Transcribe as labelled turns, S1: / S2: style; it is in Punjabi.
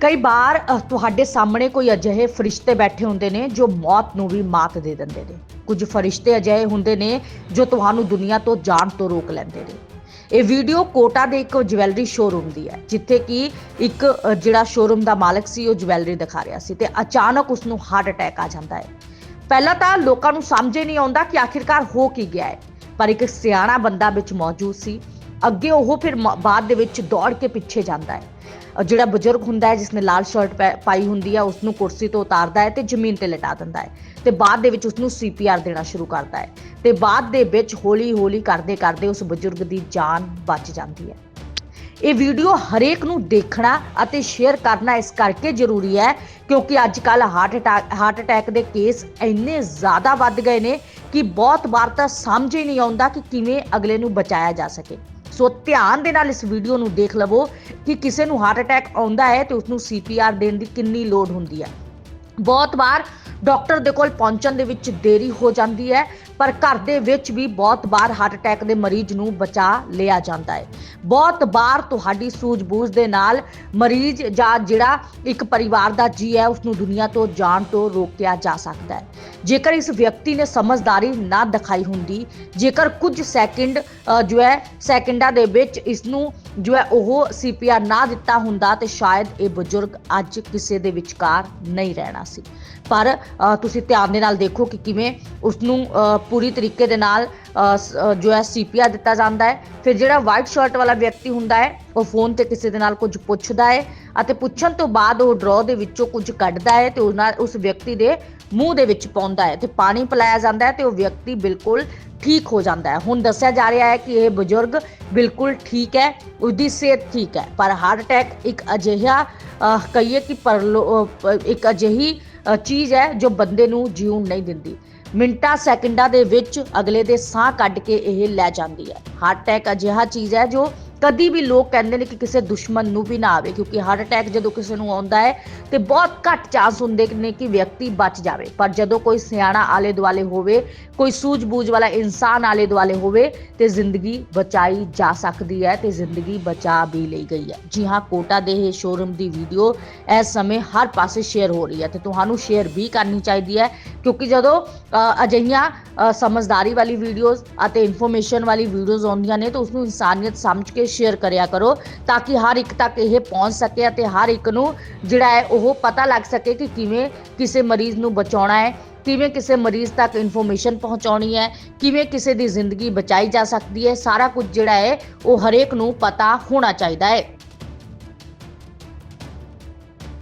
S1: ਕਈ ਵਾਰ ਤੁਹਾਡੇ ਸਾਹਮਣੇ ਕੋਈ ਅਜਿਹੇ ਫਰਿਸ਼ਤੇ ਬੈਠੇ ਹੁੰਦੇ ਨੇ ਜੋ ਮੌਤ ਨੂੰ ਵੀ ਮਾਤ ਦੇ ਦਿੰਦੇ ਨੇ। ਕੁਝ ਫਰਿਸ਼ਤੇ ਅਜਿਹੇ ਹੁੰਦੇ ਨੇ ਜੋ ਤੁਹਾਨੂੰ ਦੁਨੀਆ ਤੋਂ ਜਾਣ ਤੋਂ ਰੋਕ ਲੈਂਦੇ ਨੇ। ਇਹ ਵੀਡੀਓ ਕੋਟਾ ਦੇ ਇੱਕ ਜਵੈਲਰੀ ਸ਼ੋਰੂਮ ਦੀ ਹੈ, ਜਿੱਥੇ ਕਿ ਇੱਕ ਜਿਹੜਾ ਸ਼ੋਰੂਮ ਦਾ ਮਾਲਕ ਸੀ, ਉਹ ਜਵੈਲਰੀ ਦਿਖਾ ਰਿਹਾ ਸੀ ਤੇ ਅਚਾਨਕ ਉਸ ਨੂੰ ਹਾਰਟ ਅਟੈਕ ਆ ਜਾਂਦਾ ਹੈ। ਪਹਿਲਾਂ ਤਾਂ ਲੋਕਾਂ ਨੂੰ ਸਮਝ ਹੀ ਨਹੀਂ ਆਉਂਦਾ ਕਿ ਆਖਿਰਕਾਰ ਹੋ ਕੀ ਗਿਆ ਹੈ, ਪਰ ਇੱਕ ਸਿਆਣਾ ਬੰਦਾ ਵਿੱਚ ਮੌਜੂਦ ਸੀ। ਅੱਗੇ ਉਹ ਫਿਰ ਮ- ਬਾਅਦ ਦੇ ਵਿੱਚ ਦੌੜ ਕੇ ਪਿੱਛੇ ਜਾਂਦਾ ਹੈ। ਜਿਹੜਾ ਬਜ਼ੁਰਗ ਹੁੰਦਾ ਹੈ, ਜਿਸਨੇ ਲਾਲ ਸ਼ਰਟ ਪੈ- ਪਾਈ ਹੁੰਦੀ ਹੈ ਉਸ ਨੂੰ ਕੁਰਸੀ ਤੋਂ ਉਤਾਰਦਾ ਹੈ ਤੇ ਜ਼ਮੀਨ ਤੇ ਲਟਾ ਦਿੰਦਾ ਹੈ ਤੇ ਬਾਅਦ ਦੇ ਵਿੱਚ ਉਸ ਨੂੰ ਸੀਪੀਆਰ ਦੇਣਾ ਸ਼ੁਰੂ ਕਰਦਾ ਹੈ ਤੇ ਬਾਅਦ ਦੇ ਵਿੱਚ ਹੌਲੀ-ਹੌਲੀ ਕਰਦੇ ਕਰਦੇ ਉਸ ਬਜ਼ੁਰਗ ਦੀ ਜਾਨ ਬਚ ਜਾਂਦੀ ਹੈ। ਇਹ ਵੀਡੀਓ ਹਰੇਕ ਨੂੰ ਦੇਖਣਾ ਅਤੇ ਸ਼ੇਅਰ ਕਰਨਾ ਇਸ ਕਰਕੇ ਜ਼ਰੂਰੀ ਹੈ ਕਿਉਂਕਿ ਅੱਜ ਕੱਲ ਹਾਰਟ ਅਟੈਕ ਹਾਰਟ ਅਟੈਕ ਦੇ ਕੇਸ ਇੰਨੇ ਜ਼ਿਆਦਾ ਵੱਧ ਗਏ ਨੇ ਕਿ ਬਹੁਤ ਵਾਰ ਤਾਂ ਸਮਝ ਹੀ ਨਹੀਂ ਆਉਂਦਾ ਕਿ ਕਿਵੇਂ ਅਗਲੇ ਨੂੰ ਬਚਾਇਆ ਜਾ ਸਕੇ। ਸੋ ਧਿਆਨ ਦੇ ਨਾਲ ਇਸ ਵੀਡੀਓ ਨੂੰ ਦੇਖ ਲਵੋ ਕਿ ਕਿਸੇ ਨੂੰ ਹਾਰਟ ਅਟੈਕ ਆਉਂਦਾ ਹੈ ਤੇ ਉਸ ਨੂੰ ਸੀਪੀਆਰ ਦੇਣ ਦੀ ਕਿੰਨੀ ਲੋੜ ਹੁੰਦੀ ਹੈ। ਬਹੁਤ ਵਾਰ ਡਾਕਟਰ ਦੇ ਕੋਲ ਪਹੁੰਚਣ ਦੇ ਵਿੱਚ ਦੇਰੀ ਹੋ ਜਾਂਦੀ ਹੈ, ਪਰ ਘਰ ਦੇ ਵਿੱਚ ਵੀ ਬਹੁਤ ਵਾਰ ਹਾਰਟ ਅਟੈਕ ਦੇ ਮਰੀਜ਼ ਨੂੰ ਬਚਾ ਲਿਆ ਜਾਂਦਾ ਹੈ। ਬਹੁਤ ਵਾਰ ਤੁਹਾਡੀ ਸੂਝ-ਬੂਝ ਦੇ ਨਾਲ ਮਰੀਜ਼ ਜਾਂ ਜਿਹੜਾ ਇੱਕ ਪਰਿਵਾਰ ਦਾ ਜੀ ਹੈ ਉਸ ਨੂੰ ਦੁਨੀਆ ਤੋਂ ਜਾਣ ਤੋਂ ਰੋਕਿਆ ਜਾ ਸਕਦਾ ਹੈ। ਜੇਕਰ ਇਸ ਵਿਅਕਤੀ ਨੇ ਸਮਝਦਾਰੀ ਨਾ ਦਿਖਾਈ ਹੁੰਦੀ, ਜੇਕਰ ਕੁਝ ਸੈਕਿੰਡ ਜੋ ਹੈ ਸੈਕਿੰਡਾਂ ਦੇ ਵਿੱਚ ਇਸ ਨੂੰ ਜੋ ਹੈ ਉਹ ਸੀਪੀਆਰ ਨਾ ਦਿੱਤਾ ਹੁੰਦਾ ਤੇ ਸ਼ਾਇਦ ਇਹ ਬਜ਼ੁਰਗ ਅੱਜ ਕਿਸੇ ਦੇ ਵਿਚਕਾਰ ਨਹੀਂ ਰਹਿਣਾ ਸੀ। ਪਰ ਤੁਸੀਂ ਧਿਆਨ ਦੇ ਨਾਲ ਦੇਖੋ ਕਿ ਕਿਵੇਂ ਉਸ ਨੂੰ ਪੂਰੀ ਤਰੀਕੇ ਦੇ ਨਾਲ ਅ, ਸ- ਅ, ਜੋ ਹੈ ਸੀਪੀਆਰ ਦਿੱਤਾ ਜਾਂਦਾ ਹੈ। ਫਿਰ ਜਿਹੜਾ ਵਾਈਟ ਸ਼ਰਟ ਵਾਲਾ ਵਿਅਕਤੀ ਹੁੰਦਾ ਹੈ ਉਹ ਫੋਨ ਤੇ ਕਿਸੇ ਦੇ ਨਾਲ ਕੁਝ ਪੁੱਛਦਾ ਹੈ ਅਤੇ ਪੁੱਛਣ ਤੋਂ ਬਾਅਦ ਉਹ ਡਰਾਅ ਦੇ ਵਿੱਚੋਂ ਕੁਝ ਕੱਢਦਾ ਹੈ ਤੇ ਉਸ ਨਾਲ ਉਸ ਵਿਅਕਤੀ ਦੇ ਮੂੰਹ ਦੇ ਵਿੱਚ ਪਾਉਂਦਾ ਹੈ ਤੇ ਪਾਣੀ ਪਿਲਾਇਆ ਜਾਂਦਾ ਹੈ ਤੇ ਉਹ ਵਿਅਕਤੀ ਬਿਲਕੁਲ ਠੀਕ ਹੋ ਜਾਂਦਾ ਹੈ। ਹੁਣ ਦੱਸਿਆ ਜਾ ਰਿਹਾ ਹੈ ਕਿ ਇਹ ਬਜ਼ੁਰਗ ਬਿਲਕੁਲ ਠੀਕ ਹੈ ਉਹਦੀ ਸਿਹਤ ਠੀਕ ਹੈ, ਪਰ ਹਾਰਟ ਅਟੈਕ ਇੱਕ ਅਜਿਹਾ ਕਹੀਏ ਕਿ ਪਰਲੋ ਇੱਕ ਅਜਿਹੀ ਚੀਜ਼ ਹੈ ਜੋ ਬੰਦੇ ਨੂੰ ਜੀਉਣ ਨਹੀਂ ਦਿੰਦੀ। ਮਿੰਟਾਂ, ਸੈਕਿੰਡਾਂ ਦੇ ਵਿੱਚ ਅਗਲੇ ਦੇ ਸਾਹ ਕੱਢ ਕੇ ਇਹ ਲੈ ਜਾਂਦੀ ਹੈ। ਹਾਰਟ ਅਟੈਕ ਅਜਿਹਾ ਚੀਜ਼ ਹੈ ਜੋ ਕਦੀ ਵੀ ਲੋਕ ਕਹਿੰਦੇ ਨੇ ਕਿ ਕਿਸੇ ਦੁਸ਼ਮਣ ਨੂੰ ਵੀ ਨਾ ਆਵੇ ਕਿਉਂਕਿ ਹਾਰਟ ਅਟੈਕ ਜਦੋਂ ਕਿਸੇ ਨੂੰ ਆਉਂਦਾ ਹੈ ਤੇ ਬਹੁਤ ਘੱਟ ਚਾਂਸ ਹੁੰਦੇ ਨੇ ਕਿ ਵਿਅਕਤੀ ਬਚ ਜਾਵੇ। ਪਰ ਜਦੋਂ ਕੋਈ ਸਿਆਣਾ ਆਲੇ ਦੁਆਲੇ ਹੋਵੇ ਕੋਈ ਸੂਝ-ਬੂਝ ਵਾਲਾ ਇਨਸਾਨ ਆਲੇ ਦੁਆਲੇ ਹੋਵੇ ਤੇ ਜ਼ਿੰਦਗੀ ਬਚਾਈ ਜਾ ਸਕਦੀ ਹੈ ਤੇ ਜ਼ਿੰਦਗੀ ਬਚਾ ਵੀ ਲਈ ਗਈ ਹੈ। ਜੀ ਹਾਂ ਕੋਟਾ ਦੇ ਇਹ ਸ਼ੋਰੂਮ ਦੀ ਵੀਡੀਓ ਇਸ ਸਮੇਂ ਹਰ ਪਾਸੇ ਸ਼ੇਅਰ ਹੋ ਰਹੀ ਹੈ ਤੇ ਤੁਹਾਨੂੰ ਸ਼ੇਅਰ ਵੀ ਕਰਨੀ ਚਾਹੀਦੀ ਹੈ ਕਿਉਂਕਿ ਜਦੋਂ ਅ, ਅਜਿਹੀਆਂ ਸਮਝਦਾਰੀ ਵਾਲੀ ਵੀਡੀਓਜ਼ ਅਤੇ ਇਨਫੋਰਮੇਸ਼ਨ ਵਾਲੀ ਵੀਡੀਓਜ਼ ਆਉਂਦੀਆਂ ਨੇ ਤਾਂ ਉਸ ਨੂੰ ਇਨਸਾਨੀਅਤ ਸਮਝ ਕੇ ਸ਼ੇਅਰ ਕਰਿਆ ਕਰੋ ਤਾਂ ਕਿ ਹਰ ਇੱਕ ਤੱਕ ਇਹ ਪਹੁੰਚ ਸਕੇ ਅਤੇ ਹਰ ਇੱਕ ਨੂੰ ਜਿਹੜਾ ਹੈ ਉਹ ਪਤਾ ਲੱਗ ਸਕੇ ਕਿ ਕਿਵੇਂ ਕਿਸੇ ਮਰੀਜ਼ ਨੂੰ ਬਚਾਉਣਾ ਹੈ, ਕਿਵੇਂ ਕਿਸੇ ਮਰੀਜ਼ ਤੱਕ ਇਨਫੋਰਮੇਸ਼ਨ ਪਹੁੰਚਾਉਣੀ ਹੈ, ਕਿਵੇਂ ਕਿਸੇ ਦੀ ਜ਼ਿੰਦਗੀ ਬਚਾਈ ਜਾ ਸਕਦੀ ਹੈ, ਸਾਰਾ ਕੁਝ ਜਿਹੜਾ ਹੈ ਉਹ ਹਰੇਕ ਨੂੰ ਪਤਾ ਹੋਣਾ ਚਾਹੀਦਾ ਹੈ।